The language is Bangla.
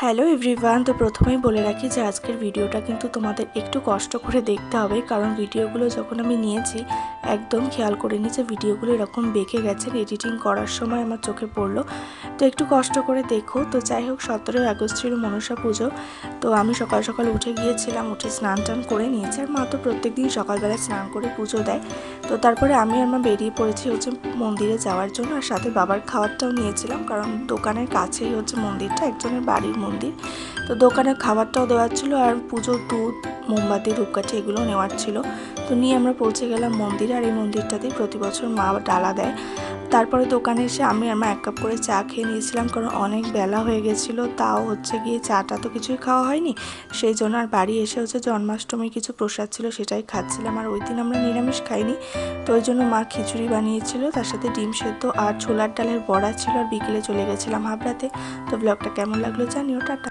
হ্যালো এভরিওয়ান, তো প্রথমেই বলে রাখি যে আজকের ভিডিওটা কিন্তু তোমাদের একটু কষ্ট করে দেখতে হবে, কারণ ভিডিওগুলো যখন আমি নিয়েছি, একদম খেয়াল করিনি যে ভিডিওগুলো এরকম বেঁকে গেছে এডিটিং করার সময় আমার চোখে পড়ল। তো একটু কষ্ট করে দেখো, তো যাই হোক, সতেরোই আগস্ট ছিল মনসা পুজো, তো আমি সকাল সকাল উঠে গিয়েছিলাম, উঠে স্নান টান করে নিয়েছি, আর মা তো প্রত্যেকদিন সকালবেলা স্নান করে পুজো দেয়। তো তারপরে আমি আর মা বেরিয়ে পড়েছি হচ্ছে মন্দিরে যাওয়ার জন্য, আর সাথে বাবার খাবারটাও নিয়েছিলাম, কারণ দোকানের কাছেই হচ্ছে মন্দিরটা, একজনের বাড়ির মন্দির। তো দোকানে খাবারটাও দেওয়ার ছিল আর পুজোর দুধ, মোমবাতি, ধূপকাঠি এগুলো নেওয়ার ছিল। তো নিয়ে আমরা পৌঁছে গেলাম মন্দিরে আর এই মন্দিরটাতেই প্রতি বছর মা ডালা দেয়। তারপরে দোকানে এসে আমি আমার এক কাপ করে চা খেয়ে নিয়েছিলাম, কারণ অনেক বেলা হয়ে গেছিল, তাও হচ্ছে গিয়ে চাটা তো কিছুই খাওয়া হয়নি। সেই জন্য আর বাড়ি এসে হচ্ছে জন্মাষ্টমীর কিছু প্রসাদ ছিল সেটাই খাচ্ছিলাম, আর ওই দিন আমরা নিরামিষ খাইনি। তো ওই জন্য মা খিচুড়ি বানিয়েছিল, তার সাথে ডিম সেদ্ধ আর ছোলার ডালের বড়া ছিল, আর বিকেলে চলে গেছিলাম হাবড়াতে। তো ব্লগটা কেমন লাগল জানিও, টাটা।